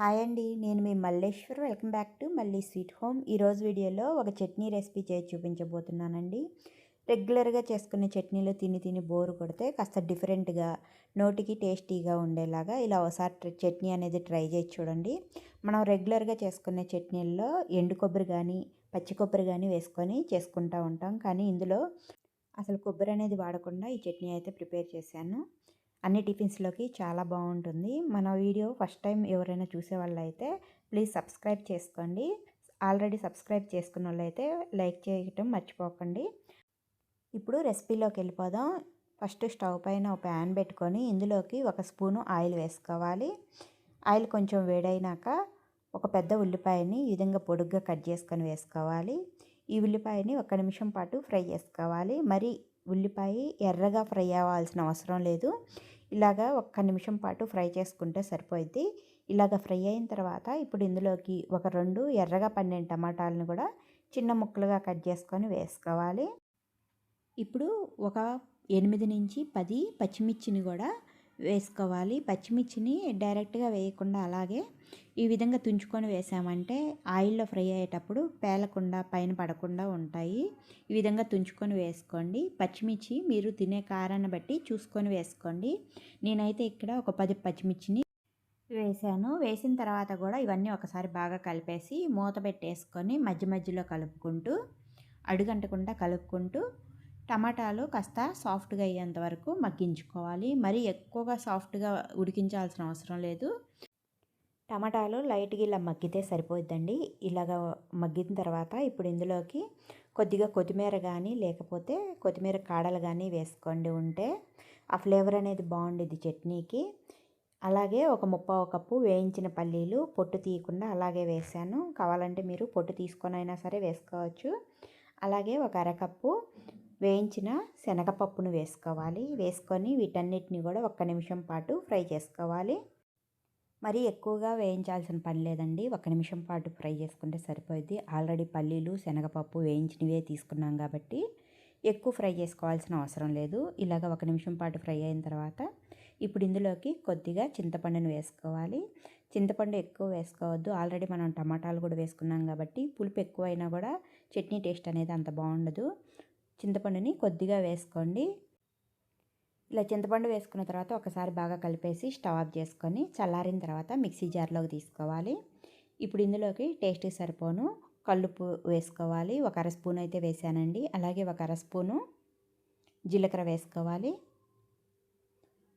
Hi అండి నేను మీ మల్లేశ్వర్. వెల్కమ్ బ్యాక్ టు మళ్ళీ స్వీట్ హోమ్. ఈరోజు వీడియోలో ఒక చట్నీ రెసిపీ చేసి చూపించబోతున్నానండి. రెగ్యులర్గా చేసుకునే చట్నీలు తిని తిని బోరు కొడితే కాస్త డిఫరెంట్గా నోటికి టేస్టీగా ఉండేలాగా ఇలా ఒకసారి చట్నీ అనేది ట్రై చేసి చూడండి. మనం రెగ్యులర్గా చేసుకునే చట్నీల్లో ఎండు కొబ్బరి కానీ పచ్చి కొబ్బరి కానీ వేసుకొని చేసుకుంటూ ఉంటాం. కానీ ఇందులో అసలు కొబ్బరి అనేది వాడకుండా ఈ చట్నీ అయితే ప్రిపేర్ చేశాను. అన్ని టిఫిన్స్లోకి చాలా బాగుంటుంది మన వీడియో ఫస్ట్ టైం ఎవరైనా చూసే వాళ్ళు అయితే ప్లీజ్ సబ్స్క్రైబ్ చేసుకోండి. ఆల్రెడీ సబ్స్క్రైబ్ చేసుకున్న వాళ్ళు అయితే లైక్ చేయటం మర్చిపోకండి. ఇప్పుడు రెసిపీలోకి వెళ్ళిపోదాం. ఫస్ట్ స్టవ్ పైన ఒక ప్యాన్ పెట్టుకొని ఇందులోకి ఒక స్పూను ఆయిల్ వేసుకోవాలి. ఆయిల్ కొంచెం వేడైనాక ఒక పెద్ద ఉల్లిపాయని ఈ విధంగా పొడుగ్గా కట్ చేసుకొని వేసుకోవాలి. ఈ ఉల్లిపాయని ఒక నిమిషం పాటు ఫ్రై చేసుకోవాలి. మరి ఉల్లిపాయ ఎర్రగా ఫ్రై అవ్వాల్సిన అవసరం లేదు. ఇలాగా ఒక్క నిమిషం పాటు ఫ్రై చేసుకుంటే సరిపోద్ది ఇలాగ ఫ్రై అయిన తర్వాత ఇప్పుడు ఇందులోకి ఒక రెండు ఎర్రగా పండిన టమాటాలను కూడా చిన్న ముక్కలుగా కట్ చేసుకొని వేసుకోవాలి. ఇప్పుడు ఒక ఎనిమిది నుంచి పది పచ్చిమిర్చిని కూడా వేసుకోవాలి. పచ్చిమిర్చిని డైరెక్ట్గా వేయకుండా అలాగే ఈ విధంగా తుంచుకొని వేసామంటే ఆయిల్లో ఫ్రై అయ్యేటప్పుడు పేలకుండా పైన పడకుండా ఉంటాయి. ఈ విధంగా తుంచుకొని వేసుకోండి. పచ్చిమిర్చి మీరు తినే కారాన్ని బట్టి చూసుకొని వేసుకోండి. నేనైతే ఇక్కడ ఒక పది పచ్చిమిర్చిని వేసాను. వేసిన తర్వాత కూడా ఇవన్నీ ఒకసారి బాగా కలిపేసి మూత పెట్టేసుకొని మధ్య మధ్యలో కలుపుకుంటూ అడుగంటకుండా కలుపుకుంటూ టమాటాలు కాస్త సాఫ్ట్గా అయ్యేంత వరకు మగ్గించుకోవాలి. మరీ ఎక్కువగా సాఫ్ట్గా ఉడికించాల్సిన అవసరం లేదు. టమాటాలు లైట్గా ఇలా మగ్గితే సరిపోద్దండి ఇలాగ మగ్గిన తర్వాత ఇప్పుడు ఇందులోకి కొద్దిగా కొత్తిమీర కానీ లేకపోతే కొత్తిమీర కాడలు కానీ వేసుకోండి. ఉంటే ఆ ఫ్లేవర్ అనేది బాగుండేది చట్నీకి. అలాగే ఒక ముప్పావు కప్పు వేయించిన పల్లీలు పొట్టు తీయకుండా అలాగే వేసాను. కావాలంటే మీరు పొట్టు తీసుకొని అయినా సరే వేసుకోవచ్చు. అలాగే ఒక అరకప్పు వేయించిన శనగపప్పును వేసుకోవాలి. వేసుకొని వీటన్నిటిని కూడా ఒక్క నిమిషం పాటు ఫ్రై చేసుకోవాలి. మరీ ఎక్కువగా వేయించాల్సిన పని లేదండి. ఒక నిమిషం పాటు ఫ్రై చేసుకుంటే సరిపోద్ది ఆల్రెడీ పల్లీలు శనగపప్పు వేయించినవే తీసుకున్నాం కాబట్టి ఎక్కువ ఫ్రై చేసుకోవాల్సిన అవసరం లేదు. ఇలాగ ఒక నిమిషం పాటు ఫ్రై అయిన తర్వాత ఇప్పుడు ఇందులోకి కొద్దిగా చింతపండును వేసుకోవాలి. చింతపండు ఎక్కువ వేసుకోవద్దు. ఆల్రెడీ మనం టమాటాలు కూడా వేసుకున్నాం కాబట్టి పులుపు ఎక్కువైనా కూడా చట్నీ టేస్ట్ అనేది అంత బాగుండదు. చింతపండుని కొద్దిగా వేసుకోండి. ఇలా చింతపండు వేసుకున్న తర్వాత ఒకసారి బాగా కలిపేసి స్టవ్ ఆఫ్ చేసుకొని చల్లారిన తర్వాత మిక్సీ జార్లోకి తీసుకోవాలి. ఇప్పుడు ఇందులోకి టేస్ట్కి సరిపోను. కల్లుపు వేసుకోవాలి. ఒక అర స్పూన్ అయితే వేసానండి. అలాగే ఒక అర స్పూను జీలకర్ర వేసుకోవాలి.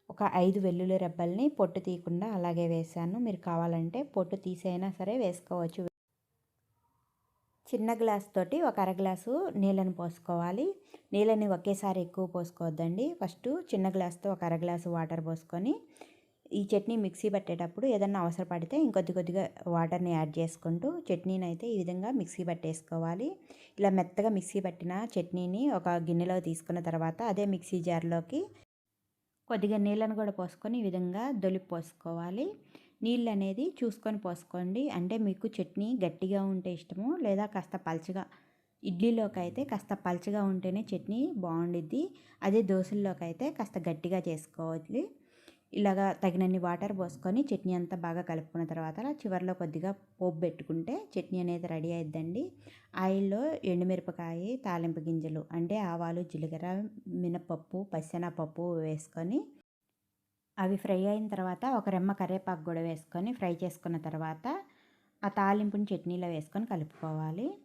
ఒక ఐదు వెల్లుల్లి రెబ్బల్ని పొట్టు తీయకుండా అలాగే వేసాను. మీరు కావాలంటే పొట్టు తీసైనా సరే వేసుకోవచ్చు. చిన్న గ్లాస్ తోటి ఒక అర గ్లాసు నీళ్ళని పోసుకోవాలి. నీళ్ళని ఒకేసారి ఎక్కువ పోసుకోవద్దండి. ఫస్ట్ చిన్న గ్లాస్తో ఒక అర గ్లాసు వాటర్ పోసుకొని ఈ చట్నీ మిక్సీ పట్టేటప్పుడు ఏదన్నా అవసరపడితే ఇంకొద్ది కొద్దిగా వాటర్ని యాడ్ చేసుకుంటూ చట్నీని అయితే ఈ విధంగా మిక్సీ పట్టేసుకోవాలి. ఇలా మెత్తగా మిక్సీ పట్టిన చట్నీని ఒక గిన్నెలో తీసుకున్న తర్వాత అదే మిక్సీ జార్లోకి కొద్దిగా నీళ్ళను కూడా పోసుకొని ఈ విధంగా దొలిపి పోసుకోవాలి. నీళ్ళు అనేది చూసుకొని పోసుకోండి. అంటే మీకు చట్నీ గట్టిగా ఉంటే ఇష్టము లేదా కాస్త పలచగా ఇడ్లీలోకి అయితే కాస్త పలచగా ఉంటేనే చట్నీ బాగుండిద్ది. అదే దోశల్లోకి అయితే కాస్త గట్టిగా చేసుకోవాలి. ఇలాగా తగినన్ని వాటర్ పోసుకొని చట్నీ అంతా బాగా కలుపుకున్న తర్వాత చివరిలో కొద్దిగా పోపు పెట్టుకుంటే చట్నీ అనేది రెడీ అయిద్దండి. ఆయిల్లో ఎండుమిరపకాయ తాలింపు గింజలు అంటే ఆవాలు జీలకర్ర మినపప్పు పచ్చెనపప్పు వేసుకొని అవి ఫ్రై అయిన తర్వాత ఒక రెమ్మ కరివేపాకు కూడా వేసుకొని ఫ్రై చేసుకున్న తర్వాత ఆ తాలింపుని చట్నీలో వేసుకొని కలుపుకోవాలి.